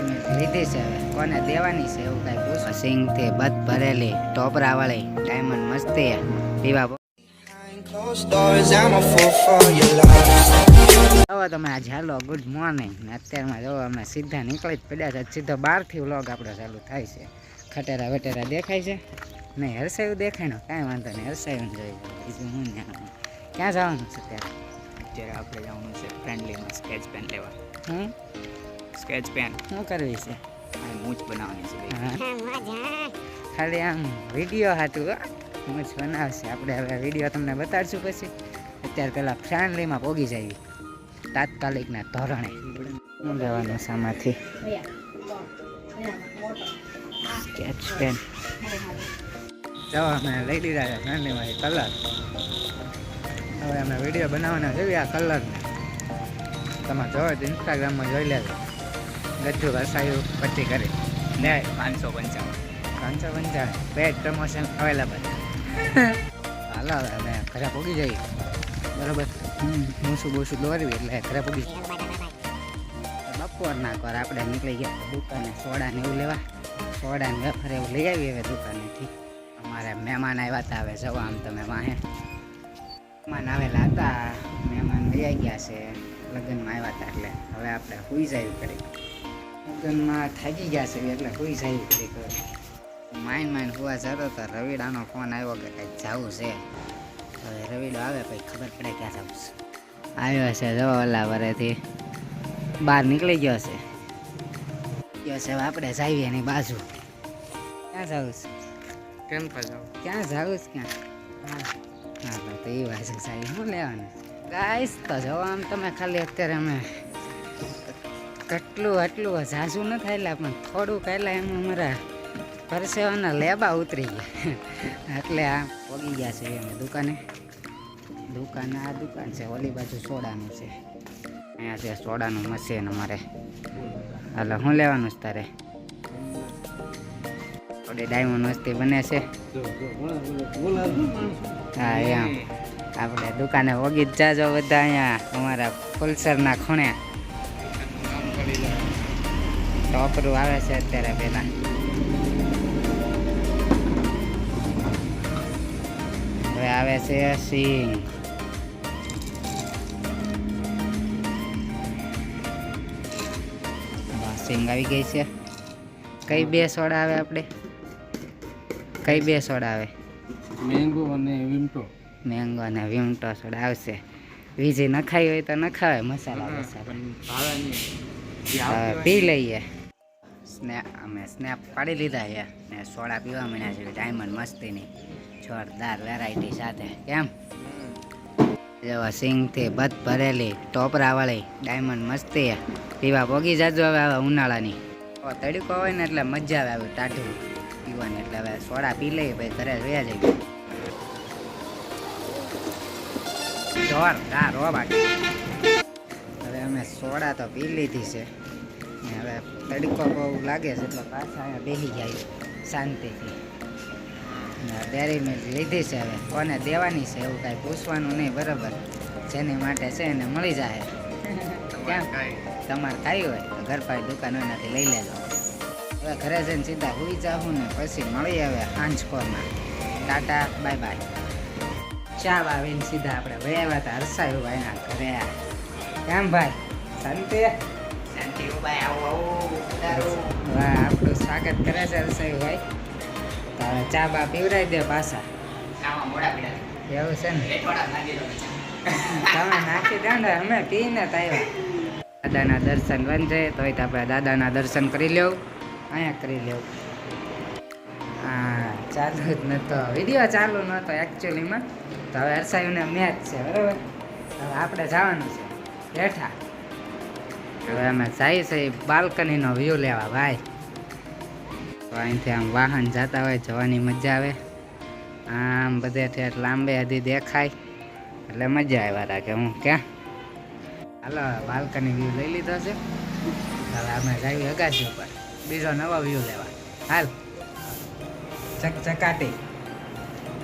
Dairy લીધી છે હવે. કોને દેવાની છે એવું કાંઈ પૂછો? સિંગથી બધ ભરેલી ટોપરાવાળી ડાયમંડ મસ્તી પીવા. હવે તમે આજે હાલો ગુડ મોર્નિંગ ને અત્યારમાં જો અમે સીધા નીકળી જ પડ્યા છે. સીધો બહારથી વ્લોગ આપણો ચાલુ થાય છે. ખટેરા વટેરા દેખાય છે? નહીં હરસાયું દેખાય ને? કાંઈ વાંધો નહીં હરસાયું જોઈ. બીજું હું ને ક્યાં જવાનું છે ત્યારે અત્યારે આપણે જવાનું છે ફ્રેન્ડલીમાં સ્કેચ પેન લેવા હમ? સ્કેચ પેન શું કરવી છે? મૂછ મૂચ બનાવવાની છે ખાલી આમ વીડિયો હતું મૂછ બનાવશે. આપણે હવે વીડિયો તમને બતાડશું પછી. અત્યારે પહેલાં ફ્રેન્ડલીમાં પોગી જાય તાત્કાલિકના ધોરણે. શું લેવાનું સામાથી સ્કેચ પેન જો અમે લઈ લીધા છે ફ્રેન્ડલીમાંથી કલર. હવે અમે વીડિયો બનાવવાના જોઈએ આ કલરને. તમે જોવો તો ઇન્સ્ટાગ્રામમાં જોઈ લેજો. ગજ્જુ ઘસાયું પછી કરી લે પાંચસો પંચાવન. પાંચસો પંચાવન. પેડ પ્રમોશન અવેલેબલ હાલો હવે ઘરે પૂગી જઈએ. બરોબર? મૂસું બૂસું દોરવી એટલે ઘરે પૂગી બપોર ના કર આપણે નીકળી ગયા દુકાને સોડા ને એવું લેવા. સોડા ને વેફર એવું લઈ આવી હવે દુકાનેથી. અમારે મહેમાન આવ્યા હતા હવે જવા આમ તમે વાહે મહેમાન આવેલા હતા મહેમાન લઈ આવી ગયા છે. લગ્નમાં આવ્યા હતા એટલે હવે આપણે હુઈ જાય કરી લગ્નમાં થાકી ગયા છે એટલે કોઈ જાય કરી માઇન્ડ માઇન્ડ હુવા જતો તો રવિડાનો ફોન આવ્યો કે કંઈક જવું છે. હવે રવિડો આવે પછી ખબર પડે ક્યાં જવું છે. આવ્યો છે જો ઓલા વરેથી. બહાર નીકળી ગયો છે. ગયો છે આપણે જઈએ એની બાજુ. ક્યાં જવું છે? કેમ જાવ. ક્યાં જવું છે ક્યાં? હા તો એ એ છે સાહેબ. શું લેવાનું? ગાઈશ તો જવા આમ તમે ખાલી અત્યારે અમે કેટલું આટલું ઝાઝું ન થાય એટલે પણ થોડુંક એટલે એમ અમારા પરસેવાના લેબા ઉતરી ગયા. એટલે આ પગી ગયા છે એમ દુકાને. દુકાન, આ દુકાન છે, ઓલી બાજુ સોડાનું છે. અહીંયા છે સોડાનું મશીન અમારે. એટલે શું લેવાનું છે તારે? થોડી ડાયમંડ મસ્તી બને છે. હા, એમ. આપણે દુકાને વગી જ જાજો બધા અહીંયા, અમારા ફુલસરના ખૂણે. ટોપરું આવે છે અત્યારે પેલા હવે આવે છે સિંગ સિંગ આવી ગઈ છે. કઈ બે સોડા આવે આપણે? કઈ બે સોડા આવે? મેંગો અને વિમટો. મેંગો અને વિમટો સોડા આવશે. વીજી નખાઈ હોય તો નખાવે મસાલા મસાલા. પી લઈએ. સ્નેપ, અમે સ્નેપ પાડી લીધા છે ને સોડા પીવા મળ્યા છે ડાયમંડ મસ્તીની, જોરદાર વેરાયટી સાથે. કેમ? જેવા સિંગથી બધ ભરેલી, ટોપરાવાળી ડાયમંડ મસ્તી પીવા પોગી જાજો હવે હવે ઉનાળાની. તડકો હોય ને એટલે મજા આવે આવી ટાઢું પીવાની, એટલે હવે સોડા પી લઈએ, ભાઈ ઘરે જોયા જઈએ. જોરદાર હો બાકી. હવે અમે સોડા તો પી લીધી છે. ને હવે તડકો બહુ લાગે છે એટલે પાછા અહીંયા બેસી જાય શાંતિથી. ડેરી મિલ્ક લીધી છે હવે. કોને દેવાની છે એવું કાંઈ પૂછવાનું નહીં બરાબર. જેની માટે છે એને મળી જાય. કેમ તમારે ખાઈ હોય તો ઘર પાસે દુકાન હોય ત્યાંથી લઈ લેજો. હવે ઘરે જઈને સીધા હુઈ જાઉં ને પછી મળી આવે આંચકોરમાં ટાટા બાય બાય. ચા વાવીને સીધા આપણે વયા હતા હરસાયું ભાઈના ઘરે. કેમ ભાઈ? શાંતિ? શાંતિ આવો આવો વાહ આપણું સ્વાગત કરે છે હરસાયું તો હવે ચા બા પીવડાવી દે પાછા. એવું છે ને? તમે નાખી દો ને અમે પીને આવ્યા. દાદાના દર્શન બનશે તો આપણે દાદાના દર્શન કરી લેવું. અહીંયા કરી લેવું. હા ચાલુ જ નહોતો વીડિયો ચાલુ નતો એકચ્યુઅલીમાં તો હવે હરસાયુને મેચ છે બરાબર? હવે આપણે જવાનું છે. બેઠા. હવે અમે જઈએ છીએ બાલ્કનીનો વ્યૂ લેવા ભાઈ. તો અહીંથી આમ વાહન જતા હોય જવાની મજા આવે. આમ બધે ઠેઠ લાંબે હજી દેખાય. એટલે મજા આવ્યા રાખે હું ક્યાં? હાલો બાલ્કની વ્યૂ લઈ લીધો છે. હવે અમે જઈએ અગાસી ઉપર. બીજો નવો વ્યૂ લેવા. હાલ. ચક ચકાટી.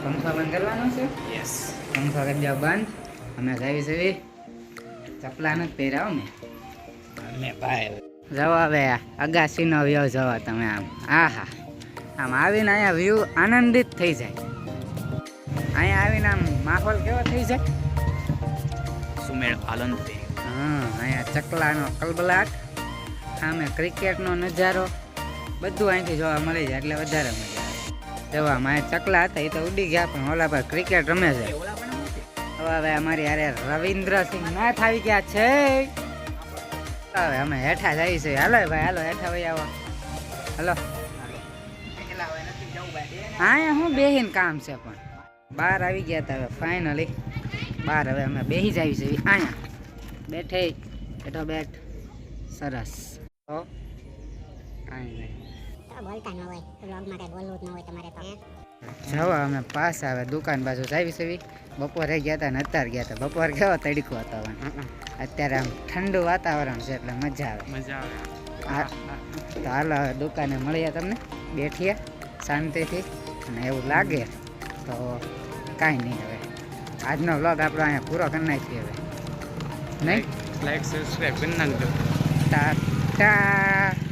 પંખો બંધ કરવાનો છે? યસ પંખો કરી બંધ. અમે જઈએ છીએ. ચપલા નથી પહેર્યા હો મેં. મેં ભાઈ જવા હવે અગાસીનો વ્યવ જવા તમે આમ. આહા આમ આવીને અહીંયા વ્યૂ આનંદિત થઈ જાય. અહીંયા આવીને આમ માહોલ કેવો થઈ જાય? સુમેળ આલંદ. હા અહીંયા ચકલાનો કલબલાટ સામે ક્રિકેટનો નજારો બધું અહીંથી જોવા મળી જાય એટલે વધારે મજા આવે. જોવામાં મારે ચકલા હતા એ તો ઉડી ગયા પણ ઓલા પર ક્રિકેટ રમે છે. હવે અમારી અરે રવિન્દ્રસિંહ નાથ આવી ગયા છે. હવે અમે હેઠા જઈએ છીએ હાલો ભાઈ, હાલો, હેઠા ભાઈ આવો. હાલો. હા હું બેહીને કામ છે પણ. બહાર આવી ગયા હતા હવે ફાઇનલી બહાર હવે અમે બેહી જ આવી છીએ. અહીંયા. બેઠે. બેઠો, બેઠ. સરસ. તો, કાંઈ નહીં. બોલતા ન હોય બ્લોગ માટે બોલવું જ ન હોય તમારે તો. જવા અમે પાસ આવે દુકાન બાજુ જાવી સવી બપોરે ગયા હતા ને અત્યારે ગયા હતા બપોર કેવો તડકો વાતાવરણ અત્યારે આમ ઠંડુ વાતાવરણ છે એટલે મજા આવે. મજા આવે. તો હાલો દુકાને મળીએ તમને બેઠીએ શાંતિથી. અને એવું લાગે તો કાંઈ નહીં હવે. આજનો વ્લોગ આપણો અહીંયા પૂરો કરી નાખીએ હવે. નહીં? લાઈક સબસ્ક્રાઈબ કરી નાખજો. ટાટા